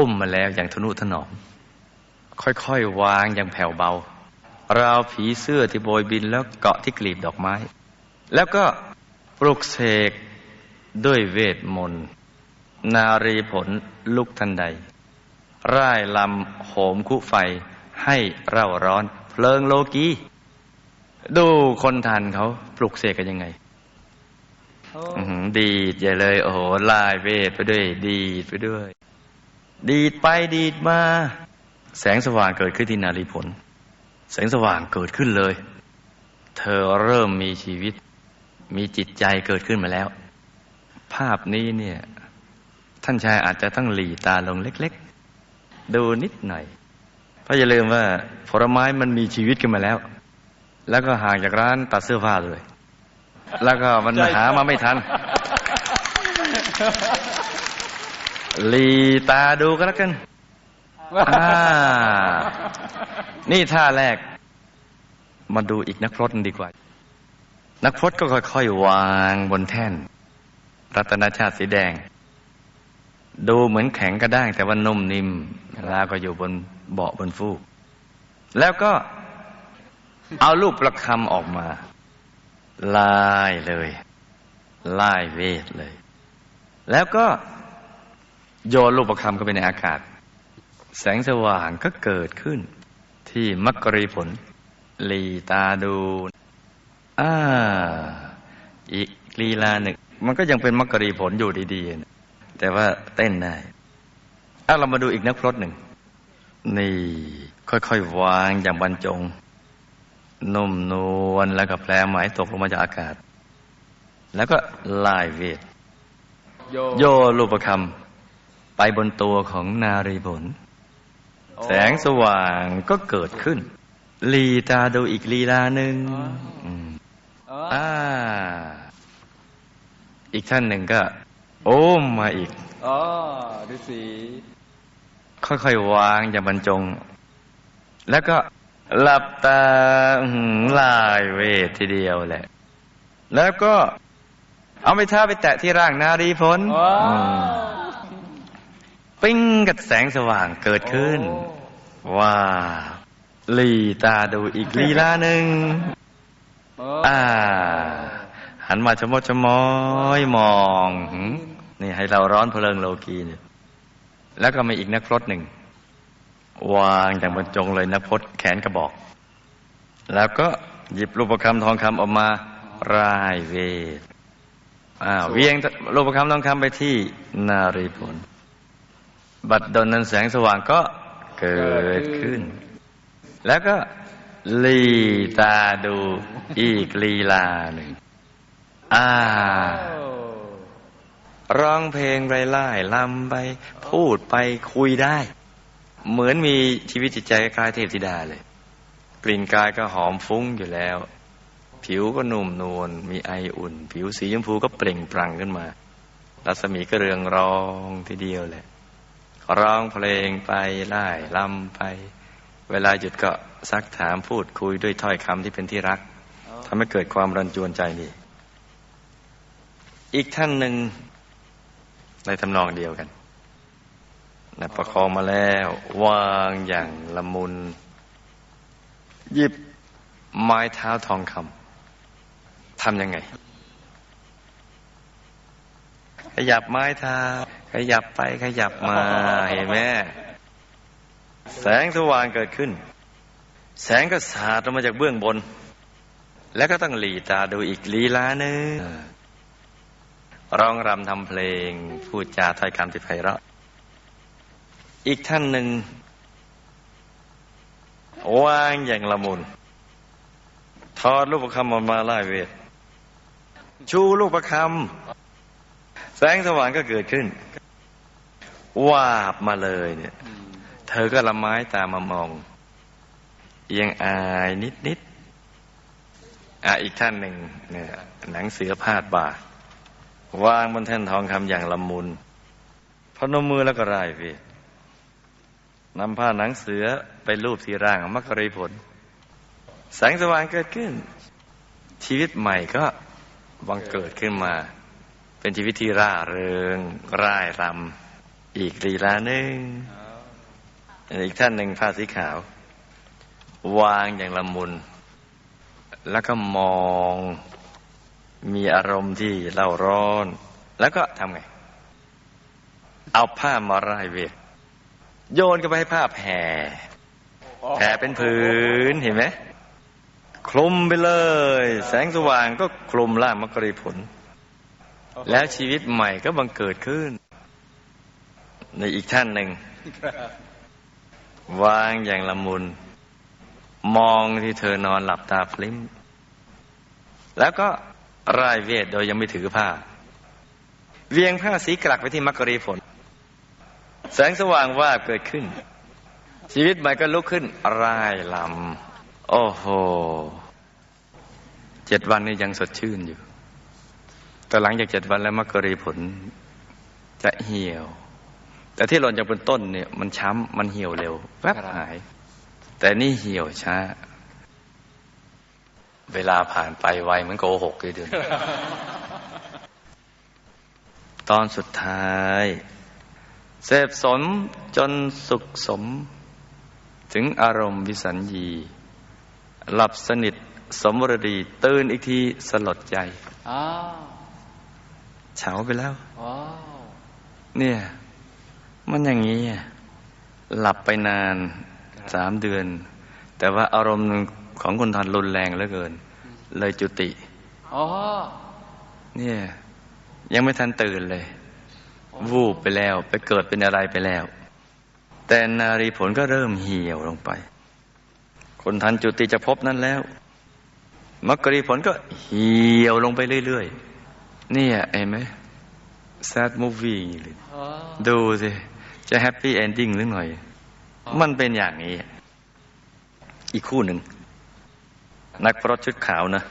อุ้มมาแล้วอย่างทนุถนอม ค่อยๆวางอย่างแผ่วเบา ราวผีเสื้อที่โบยบินแล้วเกาะที่กลีบดอกไม้ แล้วก็ปลุกเสกด้วยเวทมนต์ นารีผลลุกทันใด ร่ายลำโหมคุไฟให้เร่าร้อนเพลิงโลกีดูคนทันเขาปลุกเสกกันยังไงดีดใหญ่เลย โอ้โหลายเวทไปด้วย ดีดไปด้วย ดีดไปดีดมา แสงสว่างเกิดขึ้นที่นารีผล แสงสว่างเกิดขึ้นเลย เธอเริ่มมีชีวิต มีจิตใจเกิดขึ้นมาแล้ว ภาพนี้เนี่ย ท่านชายอาจจะต้องหลีตาลงเล็ก ๆ ดูนิดหน่อย เพราะอย่าลืมว่าผลไม้มันมีชีวิตขึ้นมาแล้ว แล้วก็ห่างจากร้านตัดเสื้อผ้าเลย แล้วก็มันหามาไม่ทัน ลีตาดูก็แล้วกันนี่ท่าแรก มาดูอีกนักพรตดีกว่า นักพรตก็ค่อยๆ วางบนแท่น รัตนชาติสีแดง ดูเหมือนแข็งกระด้าง แต่ว่านุ่มนิ่มแล้วก็อยู่บนเบาะบนฟูก แล้วก็เอาลูกประคำออกมาลายเลยลายเวทเลย แล้วก็ โยนลูกประคำเข้าไปในอากาศ แสงสว่างก็เกิดขึ้น ที่มักกรีผล ลีตาดูอ่าอีกลีลาหนึ่ง มันก็ยังเป็นมักกรีผลอยู่ดีๆ แต่ว่าเต้นได้ถ้าเรามาดูอีกนักพรตหนึ่ง นี่ ค่อยๆวางอย่างบรรจง นุ่มนวลแล้วก็แปลหมายตกลงมาจากอากาศ แล้วก็ลายเวท โยรูปคำ ไปบนตัวของนารีผล แสงสว่างก็เกิดขึ้น ลีตาดูอีกลีลาหนึ่งอ่า อีกท่านหนึ่งก็ โอ้มมาอีกอ๋อดูสีค่อยๆวางอย่างบรรจง แล้วก็หลับตาลายเวททีเดียวแหละ แล้วก็เอาไปท่าไปแตะที่ร่างนารีพล ปิ้งกับแสงสว่างเกิดขึ้น ว่าลีตาดูอีกลีลาหนึ่งอ่า หันมาชมดชมอยมอง นี่ให้เราร้อนเพลิงโลกีเนี่ยแล้วก็มีอีกนักพรตหนึ่ง วางอย่างบรรจงเลยนะพดแขนกระบอก แล้วก็หยิบรูปคำทองคำออกมารายเวทอ่าเวียงรูปคำทองคำไปที่นารีผล บัดดลนั้นแสงสว่างก็เกิดขึ้น แล้วก็ลีตาดูอีกลีลาหนึ่งอ่าร้องเพลงไปไล่ลำไป พูดไปคุยได้ เหมือนมีชีวิตจิตใจคล้ายเทพธิดาเลย กลิ่นกายก็หอมฟุ้งอยู่แล้ว ผิวก็นุ่มนวลมีไออุ่น ผิวสีชมพูก็เปล่งปลั่งขึ้นมา รัศมีก็เรืองรองทีเดียวแหละ ร้องเพลงไปไล่ลำไป เวลาหยุดก็ซักถามพูดคุยด้วยถ้อยคำที่เป็นที่รักทำให้เกิดความรันจวนใจนี่ อีกท่านหนึ่งในทำนองเดียวกันนะประคองมาแล้ววางอย่างละมุน หยิบไม้เท้าทองคำทำยังไงข ยับไม้เท้าขยับไปขยับมาเห็นไหมแสงสว่างเกิดขึ้น แสงก็สาดออกมาจากเบื้องบน แล้วก็ต้องหลีตาดูอีกลีลาเนึงร้องรำทำเพลง พูดจาถ้อยคำที่ไพเราะ อีกท่านหนึ่งวางอย่างละมุนทอดลูกประคำออกมาไล่เวท ชูลูกประคำ แสงสว่างก็เกิดขึ้น วาบมาเลยเนี่ย เธอก็ละไม้ตามามอง เอียงอายนิดนิดอะอีกท่านหนึ่งเนี่ยหนังเสือพาดบ่าวางบนแท่นทองคำอย่างละมุนพนมมือแล้วก็ไล่เวทนำผ้าหนังเสือไปรูปที่ร่างมักรีผล แสงสว่างเกิดขึ้น ชีวิตใหม่ก็บังเกิดขึ้นมา เป็นชีวิตที่ร่าเริง ร่ายรำอีกลีลาหนึ่งอีกท่านหนึ่งผ้าสีขาว วางอย่างละมุน แล้วก็มองมีอารมณ์ที่เล่าร้อน แล้วก็ทำไง เอาผ้ามาร่ายเวทโยนกันไปให้ผ้าแผ่แผ่เป็นผืนเห็นไหมคลุมไปเลย แสงสว่างก็คลุมร่างมกรีผล แล้วชีวิตใหม่ก็บังเกิดขึ้น ในอีกท่านหนึ่ง วางอย่างละมุน มองที่เธอนอนหลับตาพลิ้ม แล้วก็ร่ายเวทโดยยังไม่ถือผ้า เวียงผ้าสีกลักไปที่มักกรีผล แสงสว่างว่าบเกิดขึ้น ชีวิตใหม่ก็ลุกขึ้นร่ายลำ โอ้โห เจ็ดวันนี้ยังสดชื่นอยู่ แต่หลังจากเจ็ดวันแล้วมักกรีผลจะเหี่ยว แต่ที่หล่นจากบนต้นเนี่ย มันช้ำมันเหี่ยวเร็วแวบหาย แต่นี่เหี่ยวช้า เวลาผ่านไปไวเหมือนโกหกเลยเดือนตอนสุดท้าย เสพสมจนสุขสม ถึงอารมณ์วิสัญญี หลับสนิทสมรดี ตื่นอีกทีสลดใจอ้าว เฉาไปแล้วว้าวเนี่ย มันอย่างนี้อะหลับไปนานสามเดือน แต่ว่าอารมณ์ของคนทันรุนแรงเหลือเกิน เลยจุติอ๋อเนี่ย ยังไม่ทันตื่นเลย วูบไปแล้ว ไปเกิดเป็นอะไรไปแล้ว แต่นารีผลก็เริ่มเหี่ยวลงไป คนทันจุติจะพบนั้นแล้วมักกรีผลก็เหี่ยวลงไปเรื่อยๆเนี่ยเห็นไหม sad movie เลยอ๋อดูสิ จะแฮปปี้เอนดิ้งหรือหน่อย มันเป็นอย่างนี้ อีกคู่หนึ่ง นักพรตชุดขาวนะ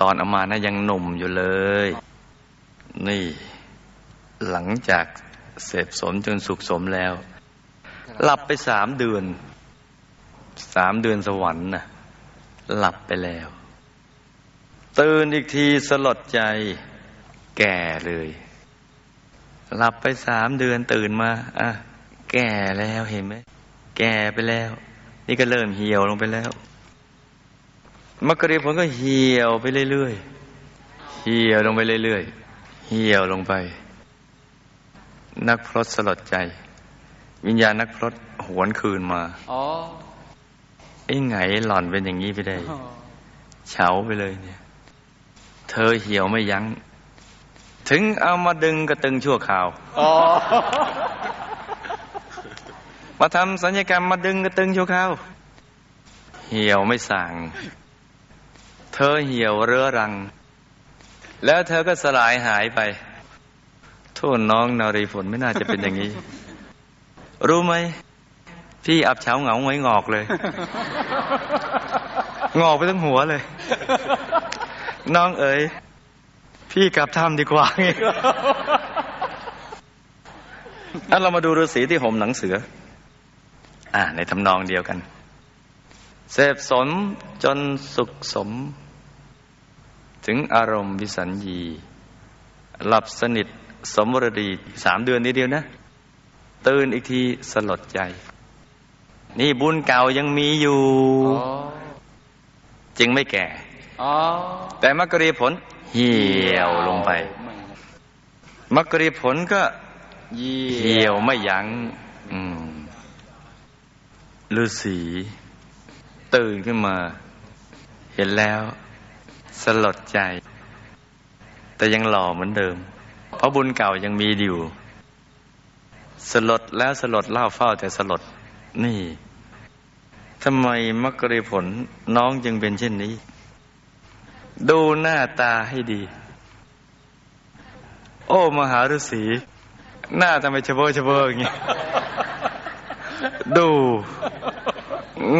ตอนเอามานะยังหนุ่มอยู่เลย นี่ หลังจากเสพสมจนสุขสมแล้ว หลับไปสามเดือน สามเดือนสวรรค์นะหลับไปแล้ว ตื่นอีกทีสลดใจ แก่เลย หลับไปสามเดือนตื่นมาอะแก่แล้วเห็นไหมแก่ไปแล้ว นี่ก็เริ่มเหี่ยวลงไปแล้วมักกะรีผลก็เหี่ยวไปเรื่อยๆเหี่ยวลงไปเรื่อยๆเหี่ยวลงไป นักพรตสลดใจ วิญญาณนักพรตหวนคืนมาอ๋อไอ้ไงหล่อนเป็นอย่างนี้ไปได้เฉาไปเลยเนี่ย เธอเหี่ยวไม่ยัง้ง ถึงเอามาดึงกระตึงชั่วคราวอ๋อมาทำสัญญกรรมมาดึงกระตึงชั่วคราว เหี่ยวไม่สั่ง เธอเหี่ยวเรื้อรัง แล้วเธอก็สลายหายไป โทษน้องนารีฝนไม่น่าจะเป็นอย่างนี้ รู้ไหมพี่อับเฉาเหงาหงอยงอกเลย งอกไปทั้งหัวเลย น้องเอ๋ยพี่กลับถ้ำดีกว่าไงอันเรามาดูฤาษีที่ห่มหนังเสือ อ่า ในทำนองเดียวกัน เสพสมจนสุขสม ถึงอารมณ์วิสัญญี หลับสนิทสมรดีสามเดือนนี้เดียวนะ ตื่นอีกทีสลดใจ นี่บุญเก่ายังมีอยู่อ๋อจึงไม่แก่อ๋อ แต่มักรีผลเหี่ยวลงไปมักรีผลก็เหี่ยวไม่ยัง้งฤาษีตื่นขึ้นมา เห็นแล้ว สลดใจ แต่ยังหล่อเหมือนเดิม เพราะบุญเก่ายังมีอยู่ สลดแล้วสลดเล่าเฝ้าแต่สลดนี่ทำไมมักกรีผลน้องจึงเป็นเช่นนี้ ดูหน้าตาให้ดี โอ้มหาฤาษีหน้าทำไมเฉเบอเฉเบออย่างงี้ดู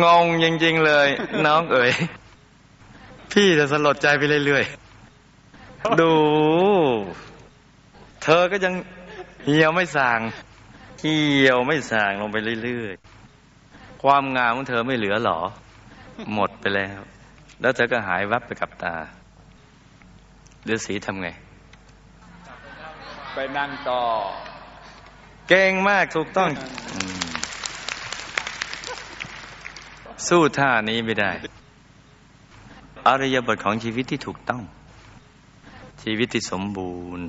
งงจริงๆเลย น้องเอ๋ยพี่จะสลดใจไปเรื่อยๆดู เธอก็ยังเหี่ยวไม่สางเหี่ยวไม่สางลงไปเรื่อยๆความงามของเธอไม่เหลือหรอ หมดไปแล้ว แล้วเธอก็หายวับไปกับตาฤาษีทำไง ไปนั่งต่อ เก่งมากถูกต้องอืมสู้ท่านี้ไม่ได้ อริยบทของชีวิตที่ถูกต้อง ชีวิตที่สมบูรณ์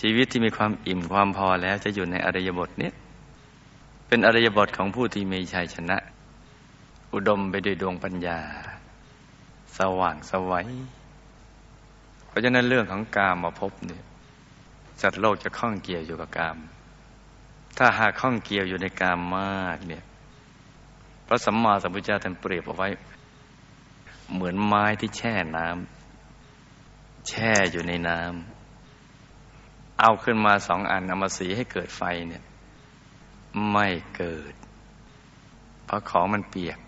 ชีวิตที่มีความอิ่มความพอแล้วจะอยู่ในอริยบทเนี้ยเป็นอริยบทของผู้ที่มีชัยชนะ อุดมไปด้วยดวงปัญญา สว่างสวัยเพราะฉะนั้นเรื่องของกามมาพบเนี่ยสัตว์โลกจะข้องเกี่ยวอยู่กับกาม ถ้าหากข้องเกี่ยวอยู่ในกามมากเนี่ยพระสัมมาสัมพุทธเจ้าท่านเปรียบเอาไว้ เหมือนไม้ที่แช่น้ำแช่อยู่ในน้ำเอาขึ้นมาสองอันเอามาสีให้เกิดไฟเนี่ย ไม่เกิด เพราะของมันเปียก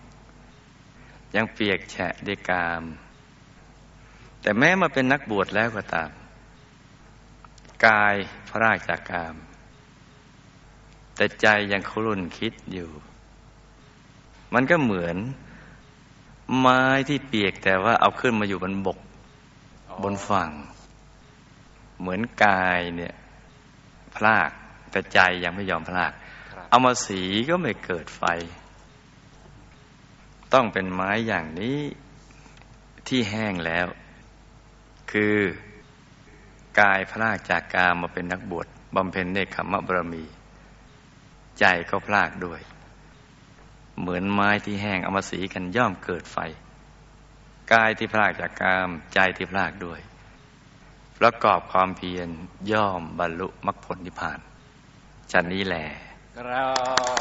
ยังเปียกแฉะด้วยกาม แต่แม้มาเป็นนักบวชแล้วก็ตาม กายพระราชจากกาม แต่ใจยังครุ่นคิดอยู่ มันก็เหมือน ไม้ที่เปียกแต่ว่าเอาขึ้นมาอยู่บนบก บนฝั่ง เหมือนกายเนี่ยพลากแต่ใจยังไม่ยอมพลาก เอามาสีก็ไม่เกิดไฟ ต้องเป็นไม้อย่างนี้ที่แห้งแล้ว คือกายพลากจากกามมาเป็นนักบวชบำเพ็ญเนคขมะบารมี ใจก็พลากด้วย เหมือนไม้ที่แห้งเอามาสีกันย่อมเกิดไฟ กายที่พลากจากกามใจที่พลากด้วย ประกอบความเพียรย่อมบรรลุมรรคผลนิพพานฉันนี้แหละครับ